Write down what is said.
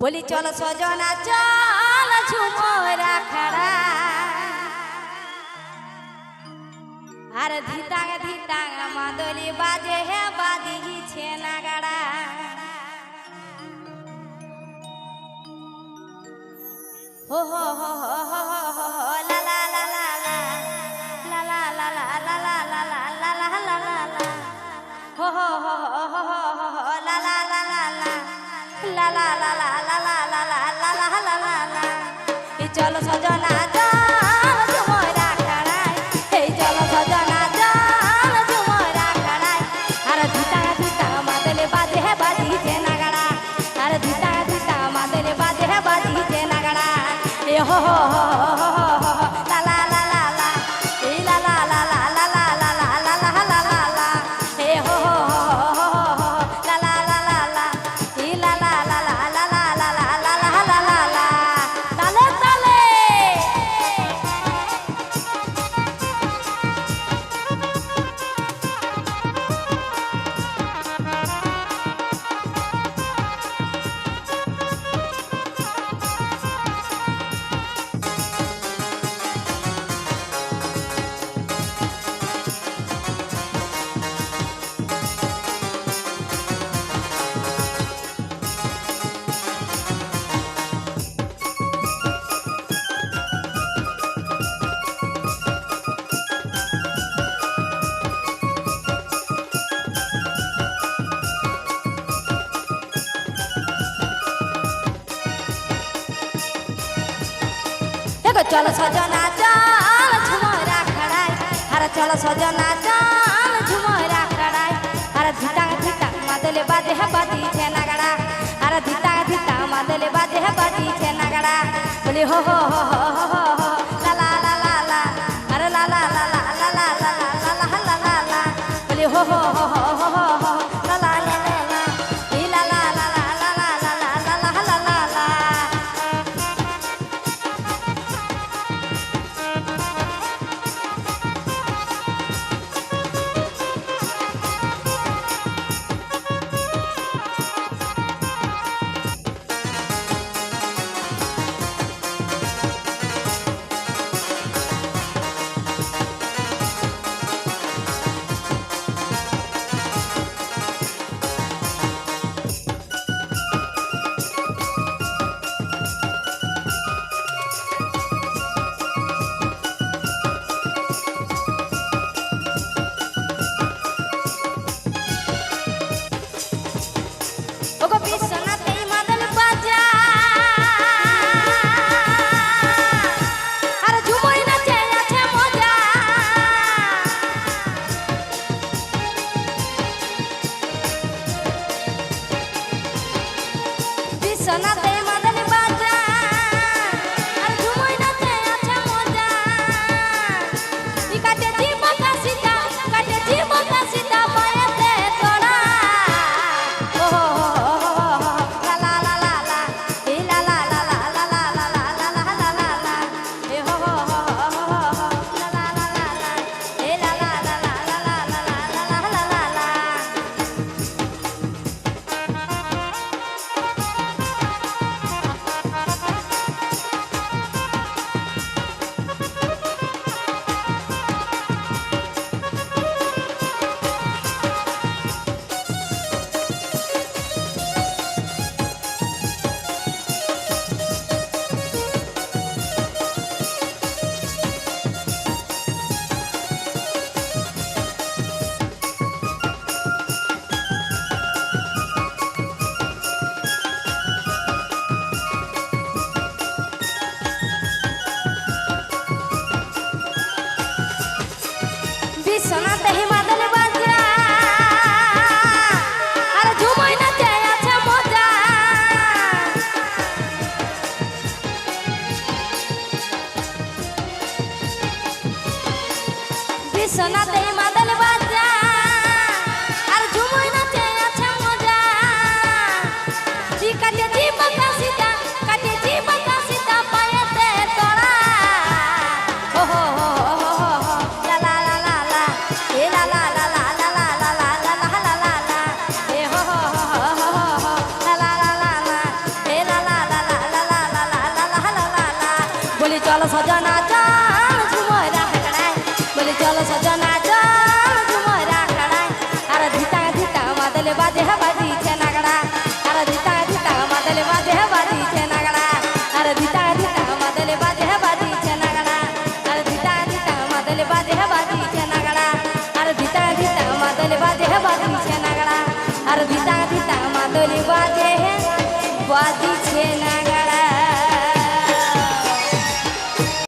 বলি চল সজনা চল ঝুমরা খড়া আর ধিতাং ধিতাং মাদলি বাজে হে বাজি নাগাড়া নাগড়া হো হো হো হো হো হো লা লা লা লা লা লা লা লা লা লা লা চলো সজনা চলো সজনা চল ঝুমরা খড়াই আর চলো সজনা চল ঝুমরা খড়াই আর ধিতা ধিতা মাদলে বাজে হে বাজি ছে নাগড়া আরে ধিতা ধিটাং মাদলে বাজে হে বাজি ছে নাগড়া বলি হো হো হো হো বিছনাতেই মাদল বাজা আর ঝুমুই নাচে আছে মজা জি কাটে জি বাকা সীতা কাটে জি বাকা সীতা পায়েতে তোরা ও হো হো হো হো লা লা লা লা লা এ লা লা লা লা লা লা লা লা লা লা লা লা লা এ হো হো হো হো হো হো লা লা লা লা লা এ লা লা লা লা লা লা লা লা লা লা লা লা বলি চল সজনা চল